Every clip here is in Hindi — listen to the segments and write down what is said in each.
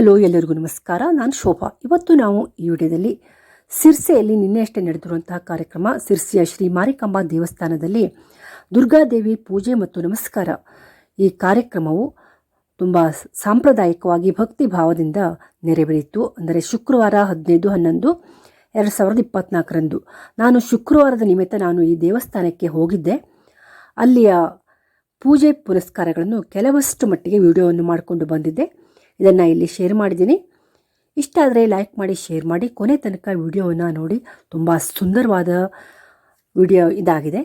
ಹಲೋ ಎಲ್ಲರಿಗೂ ನಮಸ್ಕಾರ. ನಾನು ಶೋಭಾ. ಇವತ್ತು ನಾವು ಈ ವಿಡಿಯೋದಲ್ಲಿ ಸಿರ್ಸೆಯಲ್ಲಿ ನಿನ್ನೆಯಷ್ಟೇ ನಡೆದಿರುವಂತಹ ಕಾರ್ಯಕ್ರಮ ಸಿರ್ಸೆಯ ಶ್ರೀ ಮಾರಿಕಾಂಬ ದೇವಸ್ಥಾನದಲ್ಲಿ ದುರ್ಗಾದೇವಿ ಪೂಜೆ ಮತ್ತು ನಮಸ್ಕಾರ. ಈ ಕಾರ್ಯಕ್ರಮವು ತುಂಬ ಸಾಂಪ್ರದಾಯಿಕವಾಗಿ ಭಕ್ತಿ ಭಾವದಿಂದ ನೆರವೇರಿತು. ಅಂದರೆ ಶುಕ್ರವಾರ ಹದಿನೈದು, ಹನ್ನೊಂದು, ಎರಡು ಸಾವಿರದ ಇಪ್ಪತ್ನಾಲ್ಕರಂದು. ನಾನು ಶುಕ್ರವಾರದ ನಿಮಿತ್ತ ನಾನು ಈ ದೇವಸ್ಥಾನಕ್ಕೆ ಹೋಗಿದ್ದೆ. ಅಲ್ಲಿಯ ಪೂಜೆ ಪುರಸ್ಕಾರಗಳನ್ನು ಕೆಲವಷ್ಟು ಮಟ್ಟಿಗೆ ವಿಡಿಯೋವನ್ನು ಮಾಡಿಕೊಂಡು ಬಂದಿದ್ದೆ. ಇದನ್ನು ಇಲ್ಲಿ ಶೇರ್ ಮಾಡಿದ್ದೀನಿ. ಇಷ್ಟ ಆದರೆ ಲೈಕ್ ಮಾಡಿ ಶೇರ್ ಮಾಡಿ. ಕೊನೆ ತನಕ ವಿಡಿಯೋವನ್ನು ನೋಡಿ. ತುಂಬ ಸುಂದರವಾದ ವಿಡಿಯೋ ಇದಾಗಿದೆ.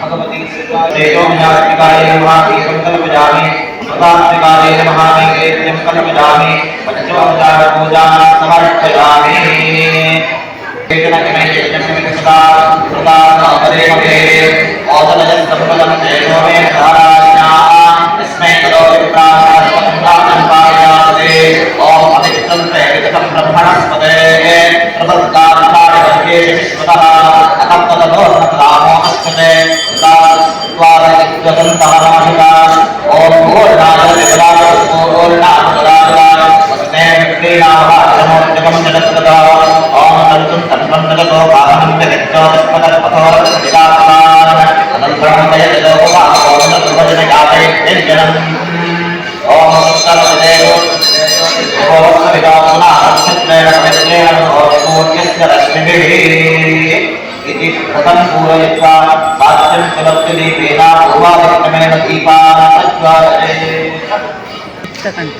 ಭಗವತಿ एवं जातिकाय महाति संकल्प जाने प्रकाशिकाय महाति संकल्प जाने पंचोपचार पूजा समर्पयामि केचन किमेयं सदा सदा अपरे मते औदलजं सम्पदं तेजो मे धाराया तस्मै करो प्राणानं पायाते ओम अतितं प्रेरितं ब्रह्मणस्पते प्रबद्धार्थाय वर्गे विश्वतः। ततो सत्तामो अश्वने द्वारकजगन्ताराहिता ॐ गोर्णाजगदास्तो गोर्णाजगदाजगा अस्मे क्रीडाभाषमो जगं जगत्कदा ॐ तन्तुं तन्वं जगतो भावनं जगत्तो तस्मदत्पथो निरात्मान अनन्तरं ते जगोपासो नभजनयाते निर्जनम् ॐ सत्तरदेवो ॐ सविता पुनः सत्येन सत्येन ॐ सूर्यस्य रश्मिभिः इति प्रथम पूरयित्वा वाच्यं सुलभ्यदीपेन पूर्वावृत्तमेन दीपान् प्रज्वालये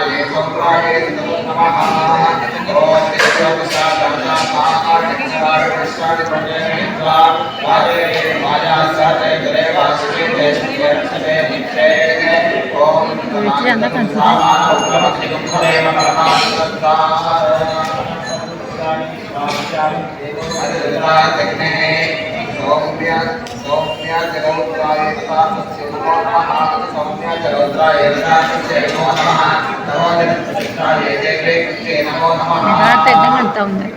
ये संप्राये नमो नमः। ओम देवसा गणना महाकाल निस्तार कृष्णाद प्रणे हित्वा वादे माया सते ग्रेवा सुखिते सुखिते नित्ये ओम नमः। सौम्य सौम्य जलोद्राय सस्य नमो नमः सौम्य जलोद्राय सस्य नमो नमः नमो जलोद्राय जय कृष्णे नमो नमः నాట ఎంత ఉంది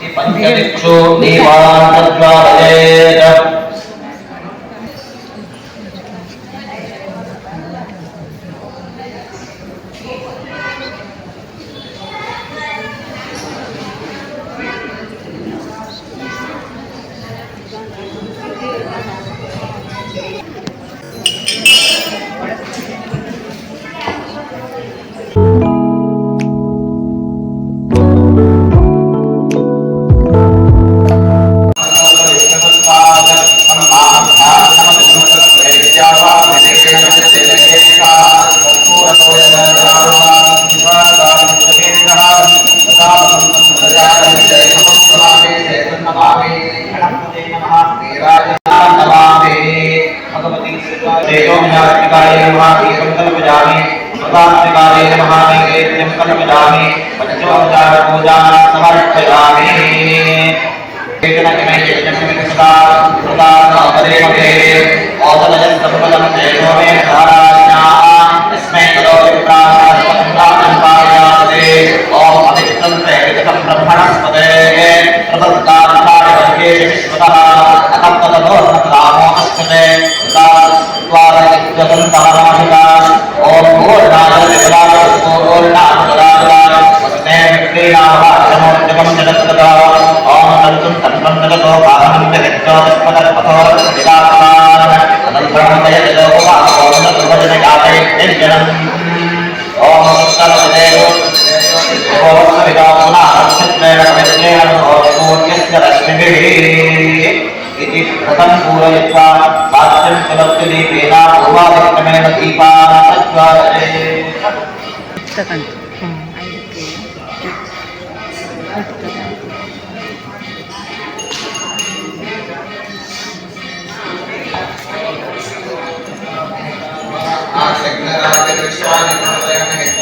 ఈ పంచదిక్షు దీవాన్ తద్వారయేత उपाधिकारे महामेघे प्रजामि पञ्चोपचार पूजा समर्पयामि। केचन किमैः यज्ञमिति सदा सदा अपरेमहे औतलजं सफलम तेजो मे धाराज्ञा यस्मै तदो विप्राणां पायाते ॐ अतिष्ठं प्रेषितं ब्रह्मणस्पते प्रसन्तार्थाय विश्वतः अतः तदो रामो अस्मते द्वारा जगन्तः सर्वशरस्पदा ॐ तत्तु सर्वं जगतो पाहं जगत्योदस्पदस्पतोर् निरापदान् अनन्तरमुदय जगोपापोर्णप्रभजनयातयज्जनम् ॐ सर्वदेवो ॐ विदापुनारक्षत्रेण ॐ रश्मिभिः इति कृतं पूरयित्वा वाच्यं सुलभ्यदीपेन पूर्वावृत्तमेन दीपान् सज्वारे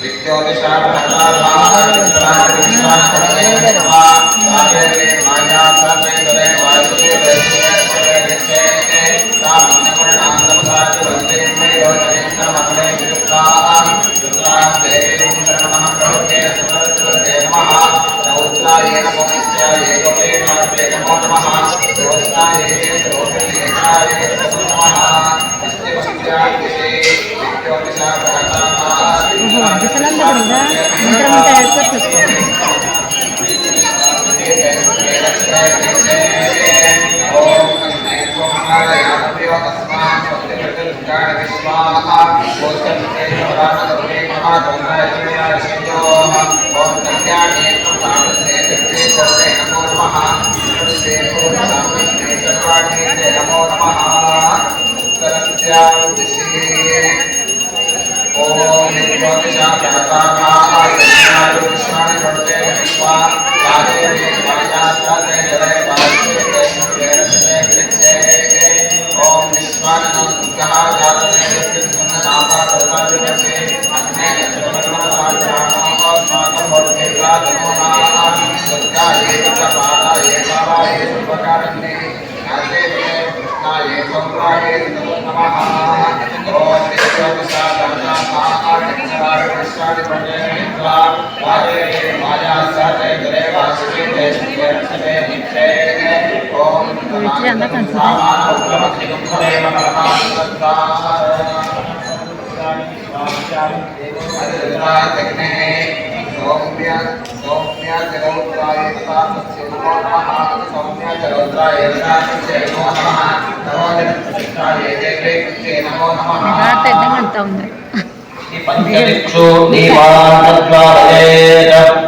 नित्योदिशार भगवान राम विश्वास करते आ सारे के माया सारे करे वासुदेव रहे करे नित्य के राम नमः नाम नमस्कार वंदे में यो नरेंद्र मधुरे विरुद्धा रुद्रां देवीं शरणं प्रभुते सुरसुरते नमः नौत्राय नमः नित्याय कपे मात्रे नमो नमः दोषाय दोषाय नमः नित्य वस्त्राय नित्योदिशार ಹೊಡೆಸಲಂದ ಬಿಡಿದ ಮಂತ್ರ ಮಂತ್ರ ಹೇಳ್ಕೊಟ್ಟಿತ್ತು ನಮೋ ನಮಃ ओम निर्वापिशा प्रहता का कृष्णानि भट्टे कृष्णा राधे रे वाजास्ताते जले बाजे ते कृष्णे कृष्णे ओम निष्पानन दुर्गा जाते कृष्ण नामा सर्वा जगते अन्ने सर्वना जानो अस्माकं भवते राधमोना दुर्गा ये कपाला ये बाबा ये सर्वकारण्ये राधे रे कृष्णा ये संवाये नमः ओम निर्वापिशा సౌమ్య సౌమ్య జగౌత్రాయ శివో నమ సౌమ్య జగౌత్రాయ శివో నమ. నమో నమో నమో నమో నమో నమో నమో నమో నమో పంచక్షు దీపాన్ ప్రజ్వాలయేత్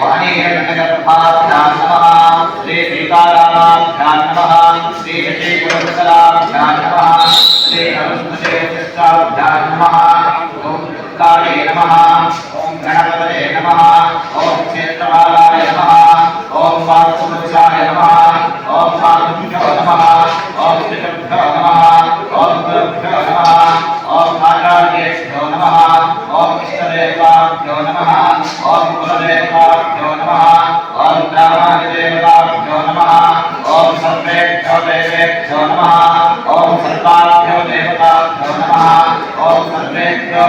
वाणीगणगर्भाभ्यां नमः श्री सीतारामाभ्यां नमः श्री शशिकुलकलाभ्यां नमः श्री नमस्तेभ्यां नमः ॐ दुर्गाय नमः ॐ गणपतये नमः ॐ क्षेत्रपालाय नमः ॐ वास्तुपुरुषाय नमः ॐ मातुभ्यो नमः ॐ पितृभ्यो नमः ॐ गुरुभ्यो नमः ॐ आचार्येभ्यो नमः ॐ इष्टदेवताभ्यो नमः। ॐ कुलदेवताभ्यो नमः। ॐ ब्राह्मणदेवताभ्यो नमः। ॐ सर्वेभ्यो देवेभ्यो नमः। ॐ सर्वाभ्यो देवताभ्यो नमः। ॐ सर्वेभ्यो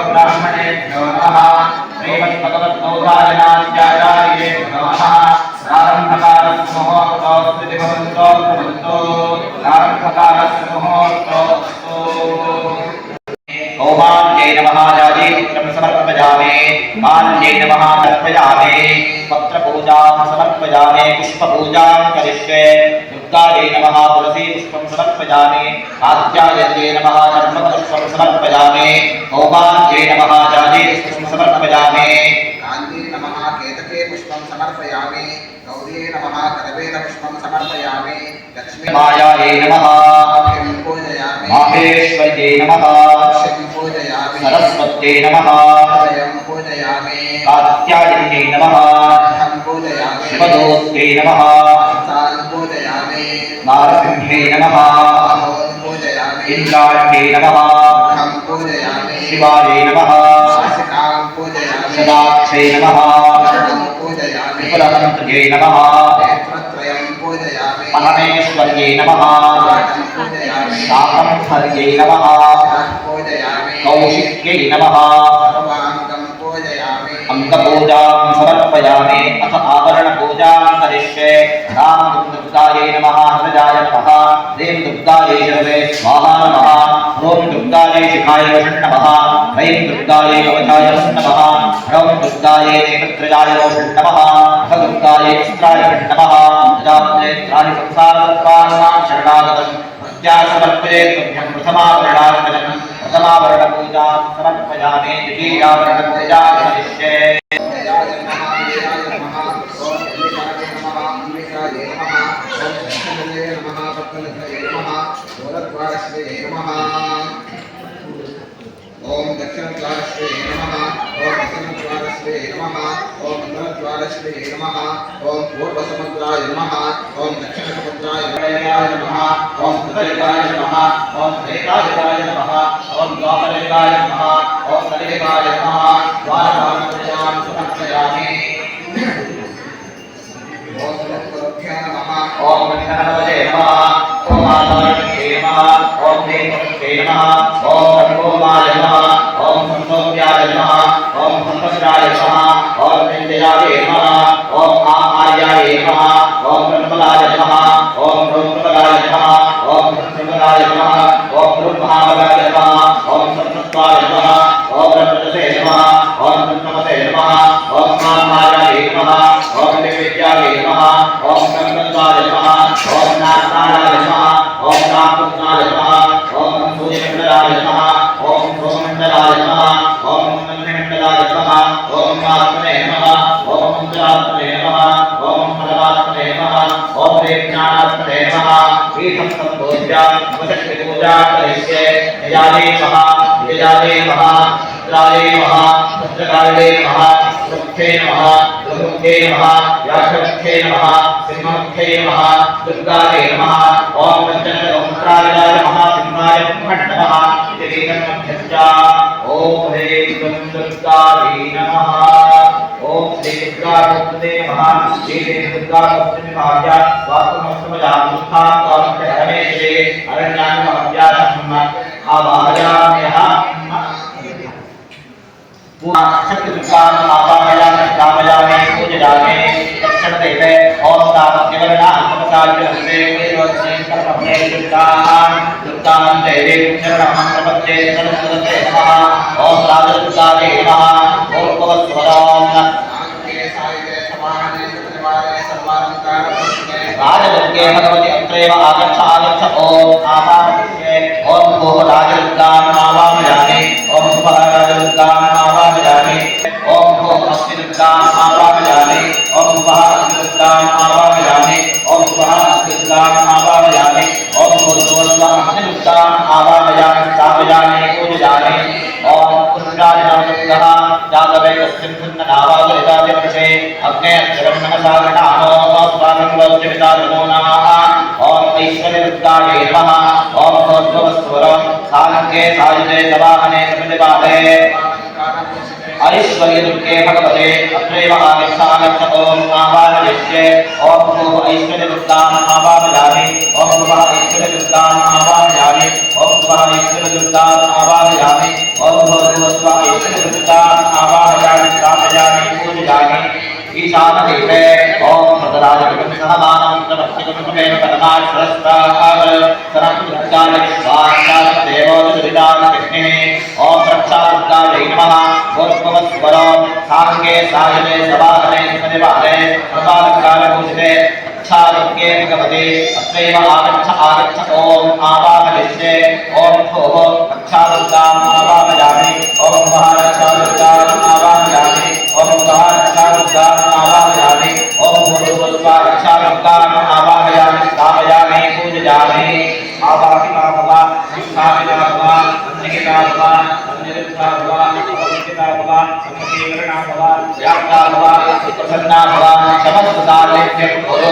समर्पयामि आद्यायन्ये नमः धर्मपुष्पं समर्पयामि ओमान्ये नमः जाजीपुष्पं समर्पयामि गान्धी नमः केतके पुष्पं समर्पयामि गौर्ये नमः करवेल पुष्पं समर्पयामि लक्ष्मी मायायै नमः लक्ष्मीं पूजयामि माहेश्वर्यै नमः लक्ष्मीं पूजयामि सरस्वत्यै नमः हृदयं पूजयामि कात्यायन्यै नमः अहं पूजयामि शिवदोत्यै नमः तान् पूजयामि नारसिंहे नमः। इन्द्राण्ये नमः। शिवायै नमः। सदाक्षै नमः। शरणं नमः। परमेश्वर्यै नमः। शाकम्भर्यै नमः। कौशिक्यै नमः। अङ्गपूजां समर्पयामि। अथ आवरणपूजां करिष्ये। रां दुर्गायै नमः हृदयाय नमः, ह्रीं दुर्गायै शिरवे स्वाहा नमः ॐ दुर्गायै शिखाय नमः ऐं दुर्गायै कवचाय नमः, ह्रौं दुर्गायै नेत्रयाय नमः, ह्र दुर्गायै अस्त्राय नमः प्रजापनेत्राणि शरणागतम् प्रत्या समर्पये तुभ्यं प्रथमावरणार्पणम् प्रथमावरणपूजां समर्पयामि द्वितीयावरणपूजां करिष्ये जयाय नमः जयाय नमः ॐ अम्बिकाय नमः अम्बिकाय नमः ॐ दक्षिणदये नमः पद्मनिधये नमः गोरद्वारश्रे नमः ॐ दक्षिणद्वारश्रे नमः ॐ दक्षिणद्वारश्रे नमः ॐ मङ्गलद्वारश्रे नमः ॐ पूर्वसमुद्राय नमः ॐ दक्षिणसमुद्राय नमः ॐ कृतलिकाय नमः ॐ त्रेतायुगाय नमः ॐ द्वापरयुगाय नमः ॐ कलियुगाय नमः द्वारकामपूजां समर्पयामि गुरुभ्यो नमः गणपतये नमः ॐ आधारणे नमः ॐ देवते नमः ॐ रघुमाय नमः ॐ संसोम्याय नमः ॐ संभद्राय नमः ॐ विन्द्याय वेदमध्यश्च ह्रीं दुर्गायै नमः। ॐ श्री दुर्गागोपते नमः। श्री देवी दुर्गागोपते भाव्या वास्तुमस्तमजामुत्थां त्वां रमेशे अरण्यान्महव्यासम् आवाहयाम्यहम् पूर्णशक्तिदुर्गामावाहयामि स्थापयामि पूजयामि। दक्षिणदेवे ॐ तामस्यवर्णाल्पकाल्यहस्ते वेदोच्चैकर्मभ्ये दुर्गाः दुर्गां देवीं सरस्वते नमः ॐ राजदुर्गायै नमः ॐ भवस्वराम् आङ्गे सायिते समाने सुनिवाय राजदुर्गे भगवति अत्रैव आगच्छ आगच्छ ॐ आवाहये ॐ भोः राजदुर्गाम् आवाहयामि ॐ भुवः राजदुर्गाम् आवाहयामि ॐ भोः अस्तिदुर्गाम् आवाहयामि अस्तिदुर्गाम् आवाहयामि ॐ भूर्भुवस्वः अस्तिदुर्गाम् आवाहयामि स्थापयामि पूजयामि। ॐ पुरुषादिनामः जातवे तस्मिन् पुण्यनावागरितादिवर्षे अग्ने अक्षरं नमसा गणानो स्वागं लोच्यमिता नमो। नमः ॐ ऐश्वर्यरुद्राय नमः। ॐ भोद्भवस्वरं साङ्गे सायुजे सवाहने प्रतिपादे ऐश्वर्यदुर्गे भगवते अत्रैव ॐ भूः ऐश्वर्यदुर्गाम् आवाहयामि ॐ भुवः ऐश्वर्यदुर्गाम् आवाहयामि ॐ भुवः ऐश्वर्यदुर्गाम् आवाहयामि ॐ ऐश्वर्यदुर्गाम् आवाहयामि स्थापयामि पूजयामि ॐ भूर्भुवस्वरं साङ्गे सायने सवाहने स्मरिवाहने प्रभालकालभूषिते रक्षादुर्गे भगवते अत्रैव आगच्छ आगच्छ ॐ आवाहयिष्ये ॐ भोः रक्षादुर्गाम् आवाहयामि ॐ महा रक्षादुर्गाम् आवाहयामि ॐ महा रक्षादुर्गाम् आवाहयामि ॐ भूर्भुवस्वा रक्षादुर्गाम् आवाहयामि स्थापयामि पूजयामि आवाहिता भव स्थापिता भव सन्निहिता भव सन्निरुद्धा भव अवस्थिता भव सम्मुखीकरणा भव व्याप्ता भव प्रसन्ना भव समस्तदालेभ्यः कुरु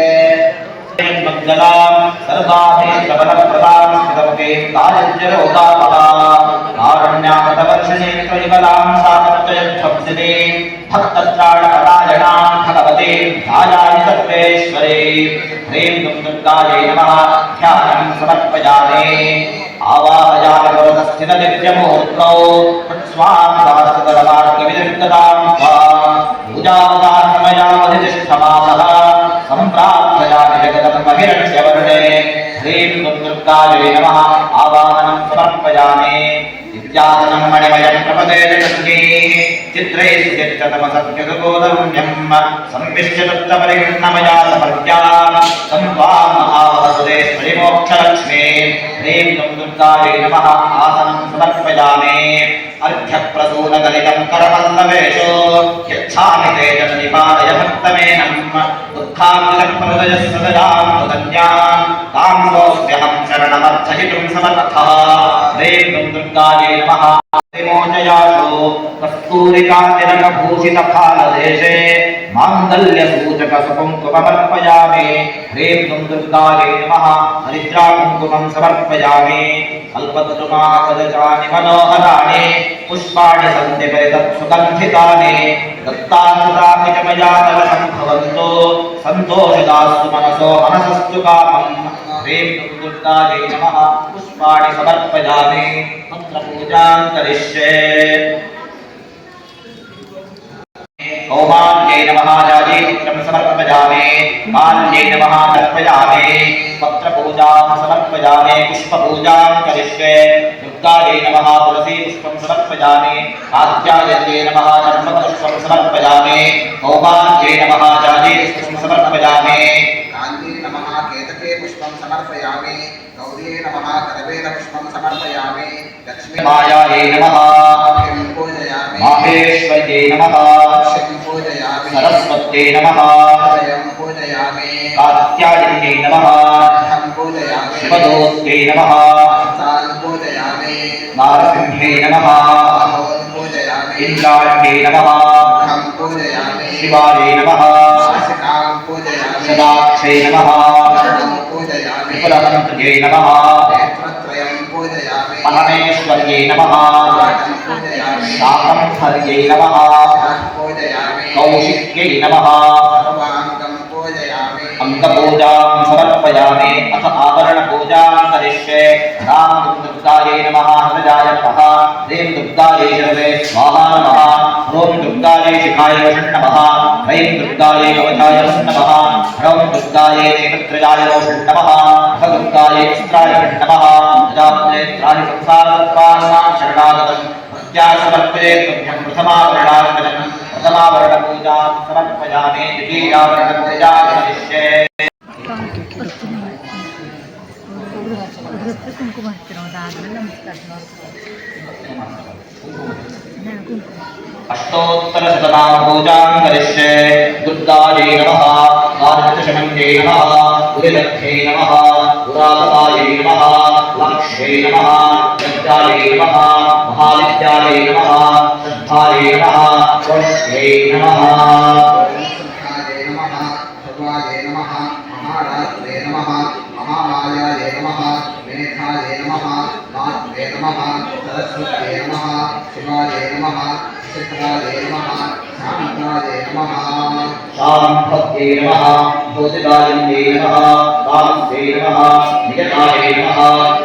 मङ्गलां सर्वाभि सबलप्रदां स्थितवते दारिद्र्यरोगापहा कारुण्यामतवर्षणे त्वयिबलां सामर्थयध्वंसिते भक्तत्राणपरायणां भगवते ध्यायाय सर्वेश्वरे ह्रीं दुं दुर्गायै नमः, ध्यानं समर्पयामि। आवाहयामि भवतस्थितनित्यमूर्तौ स्वां सहस्रदलमार्गविदुर्गतां वा पूजावतारमयामधिष्ठमासः सम्प्रार्थयामि అభిరక్ష్యవర్ణే శ్రీం దుర్గాయ నమ ఆవాహనం సమర్పయామి నిత్యాసనం మణిమయం ప్రపదేశీ చిత్రైః చిత్తమసత్యుగోదరుణ్యం సంవిష్టలుప్తపరిగృణమయా సమర్ప్యా సంవామహావహసుదే శ్రీమోక్షలక్ష్మీ శ్రీం దుర్గాయ నమ ఆసనం సమర్పయామి ह्रीं दुं दुर्गायै नमः आसनं समर्पयामि अर्घ्यप्रसूनगलितं करपल्लवेषु यच्छामि ते जननिपालय भक्तमेनं तां शरणमर्थयितुं समर्थः दुं दुर्गायै नमः विमोचयासु कस्तूरिकातिरकभूषितफालदेशे माङ्गल्यसूचकसुकुङ्कुममर्पयामि दुं दुर्गायै नमः हरिद्राकुङ्कुमं समर्पयामि कल्पतरुमाकदजानि मनोहराणि पुष्पाणि सन्ति परितत्सुगन्धितानि दत्तासुतानि च मया तव सम्भवन्तु सन्तोषदास्तु मनसो मनसस्तु कामम् ह्रीं दुर्गायै नमः। पुष्पाणि समर्पयामि। मन्त्रपूजां करिष्ये कौमान्यै नमः जाजीपुत्रं समर्पयामि। माल्यै नमः तर्पयामि। पत्रपूजां समर्पयामि। पुष्पपूजां करिष्ये दुर्गायै नमः तुलसीपुष्पं समर्पयामि। आद्यायन्यै नमः धर्मपुष्पं समर्पयामि। कौमान्यै नमः जाजीपुष्पं समर्पयामि। समर्पयामि। गौर्ये नमः करवेल पुष्पं समर्पयामि। लक्ष्मी मायायै नमः। पूजयामि माहेश्वर्यै नमः। पूजयामि सरस्वत्यै नमः। हृदयं पूजयामि। कात्यायन्यै नमः। अहं पूजयामि नमः। तान् पूजयामि। नमः। अहोन् पूजयामि। इन्द्राण्ये नमः। अहं पूजयामि। शिवायै नमः। पूजयामि। सदाक्षै नमः। विपुलमन्त्र्यै नमः परमेश्वर्यै नमः शाकम्भर्यै नमः कौशिक्यै नमः अङ्गपूजां समर्पयामि अथ आवरणपूजां करिष्ये राम दुर्गायै नमः, हृदयाय नमः, ह्रीं दुर्गायै शरवे स्वाहा नमः ॐ दुर्गायै शिखाय नमः, ह्रीं दुर्गायै कवचाय नमः, ह्रौं दुर्गायै नेत्रयाय नमः ह चित्राय वशं नमः जात्रेत्राणि संसारत्वानां शरणागतं प्रत्यासमर्पये तुभ्यं प्रथमावरणार्पणं प्रथमावरणपूजां समर्पयामि द्वितीयावरणपूजां भविष्ये ಕುಂಕುಮ ಹತ್ತಿರ ಅದಾದ್ಮೇಲೆ ನಮಸ್ಕಾರ ಅಷ್ಟೋತ್ತರ ಸದಾ ಪೂಜಾಂ ಕರಿಷ್ಯೆ ದುರ್ಗಾಯೇ ನಮಃ ಆದಿತ್ಯಶಮಂತೆ ನಮಃ ಉರಿಲಕ್ಷೇ ನಮಃ ಉರಾಪತಾಯೇ ನಮಃ ಲಕ್ಷೇ ನಮಃ ವಿದ್ಯಾಲೇ ನಮಃ ಮಹಾವಿದ್ಯಾಲೇ ನಮಃ ಶ್ರದ್ಧಾಲೇ ನಮಃ ನಮಃ नमः सरस्वत्यै नमः शिवाय नमः शिखराय नमः शान्ताय नमः शाम्भव्यै नमः ज्योतिदायिन्यै नमः कान्त्यै नमः निजतायै नमः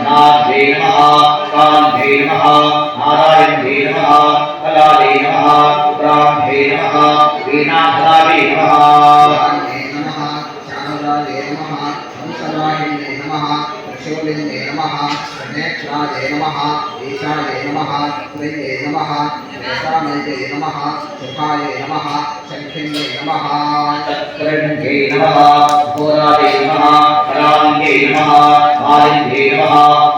नाद्यै नमः कान्त्यै नमः नारायण्यै नमः कलायै नमः ब्राह्म्यै नमः वीणाधरायै नमः त्रिशूलिन्यै नमः नेत्राय नमः ईशाय नमः, प्रिये नमः नेतामये नमः, सुखाय नमः, शङ्खिन्यै नमः। चक्रण्यै नमः घोरायै नमः कराङ्ग्यै नमः, मालिन्यै नमः,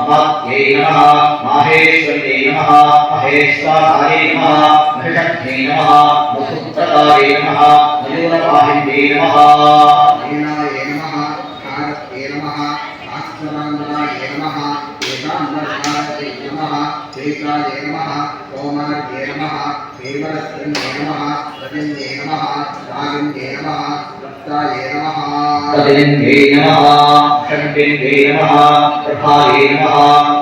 मात्यै नमः माहेश्वर्यै नमः, महेश्वरायै नमः महिषज्ञै नमः मुखुप्रदायै नमः, मयूरवाहिन्यै नमः। केवलस्त्रिण्ये नमः रजन्ये नमः रागिन्ये नमः रक्ताय नमः प्रतिलिङ्गे नमः षड्लिङ्गे नमः प्रभाये नमः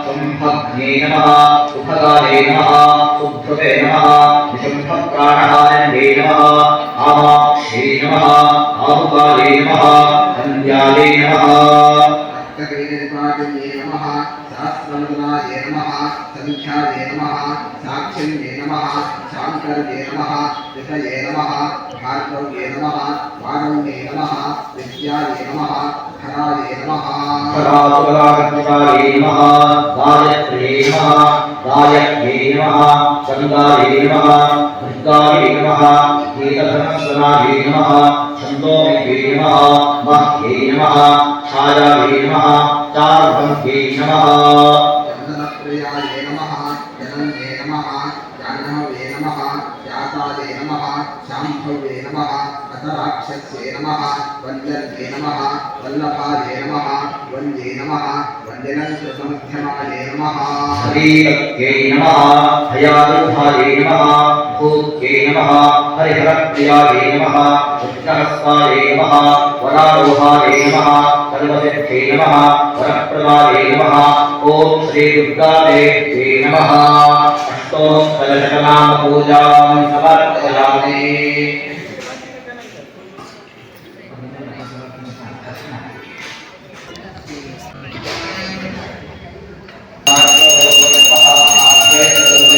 सम्भग्ने नमः सुखदाय नमः सुभृते नमः विशुम्भप्राणहारण्ये नमः आमाक्षे नमः आहुकाले नमः कन्याले नमः रक्तवीर्यपाजन्ये नमः सहस्रमदनाय नमः सङ्ख्याय नमः साक्षिण्ये नमः शाङ्कर्ये नमः ऋषये नमः भार्गव्ये नमः वारण्ये नमः विद्याय नमः हराय नमः परापराकर्ताये नमः गायत्र्ये नमः गायत्र्ये नमः चन्दाये नमः दुर्गाये नमः कीलधनस्वनाये नमः छन्दोमये नमः मह्ये नमः छायाये नमः चारुभङ्गे नमः चन्दनप्रियाय नमः जनन्ये नमः जाह्नवे नमः व्यासाय नमः शाम्भवे नमः अतराक्षस्ये नमः वल्लभ्ये नमः वल्लभाय नमः वन्द्ये नमः वन्द्यनन्तसमध्यमाय नमः हरीरत्यै नमः हयारुधायै नमः भूत्यै नमः, हरिहरप्रियायै नमः कृष्णहस्तायै नमः, वरारोहायै नमः सर्वसिद्धे नमः, वरप्रदायै नमः, ॐ श्रीदुर्गादेव्यै नमः। अष्टोत्तरशतनामपूजां समर्पयामि।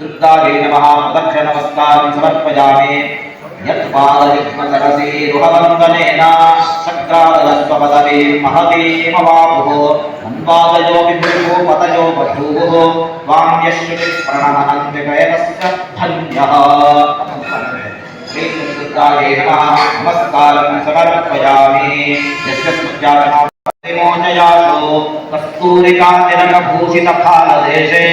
दुर्गायै नमः प्रदक्षिणनमस्कारं समर्पयामि। यत्पादयुग्मकरसीरुहवन्दनेन शक्रादलस्वपदवीं महतीमवापुः मन्वादयो विभुः पतयो बभूवुः त्वां यश्रुतिप्रणमनन्ति कयतस्य धन्यः नमस्कारं समर्पयामि। यस्य स्मृत्यागमो विमोचयाशो कस्तूरिकातिरकभूषितफालदेशे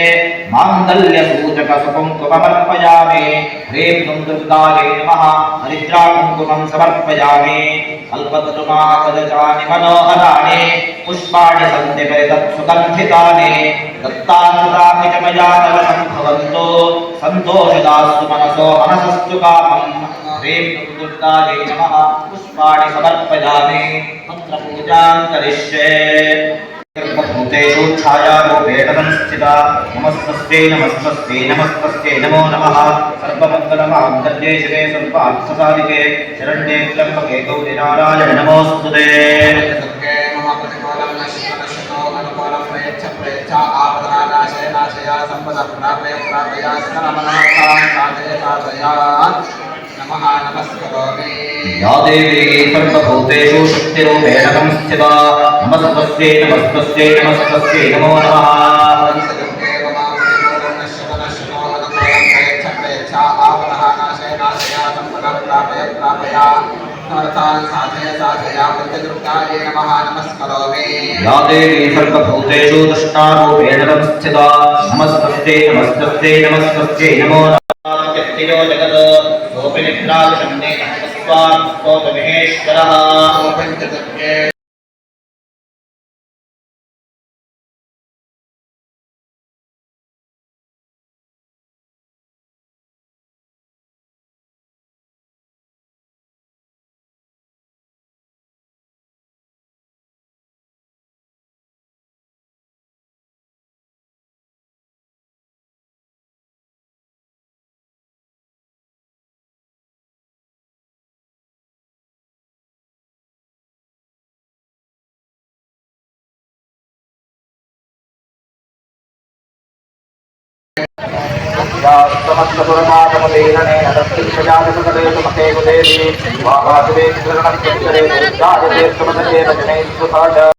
माङ्गल्यसूचकसुकुङ्कुममर्पयामि ह्रीं दुं दुर्गायै नमः। हरिद्राकुङ्कुमं समर्पयामि। कल्पतरुमाकदचानि मनोहराणि। पुष्पाणि सन्ति परितत्सुगन्धितानि। दत्ताकृतानि च मया तव सम्भवन्तु। सन्तोषदास्तु मनसो मनसस्तु कामम्। ह्रीं दुं दुर्गायै नमः। पुष्पाणि समर्पयामि। मन्त्रपूजां करिष्ये। सर्वभूतेषु छायारूपेण संस्थिता नमस्तस्यै नमस्तस्यै नमस्तस्यै नमो नमः सर्वमङ्गलमाङ्गल्ये शिवे सर्वार्थसाधिके शरण्ये त्र्यम्बके गौरि नारायण नमोऽस्तु ते दुर्गे मम प्रतिकूलं नश्य नश्यतो अनुकूलं प्रयच्छ प्रयच्छ आपदनानाशय नाशया सम्पदः प्रापय प्रापया सकलमनोकां साधय साधया नमः नमस्करोमि या देवी सर्वभूतेषु शक्तिरूपेण संस्थिता नमस्तस्यै नमस्तस्यै नमस्तस्यै नमो नमः दुर्गे मम प्रतिकूलं नश्य नश्यतो अनुकूलं प्रयच्छ प्रयच्छ आपदः नाशय नाशया सम्पदः प्रापय प्रापया नमतां साधय साधया प्रत्यदुर्गायै नमः नमस्करोमि या देवी सर्वभूतेषु दृष्टारूपेण संस्थिता नमस्तस्यै नमस्तस्यै नमस्तस्यै नमो नमः जगत्तिरो जगत् निद्राविषन्ने नमस्त्वात्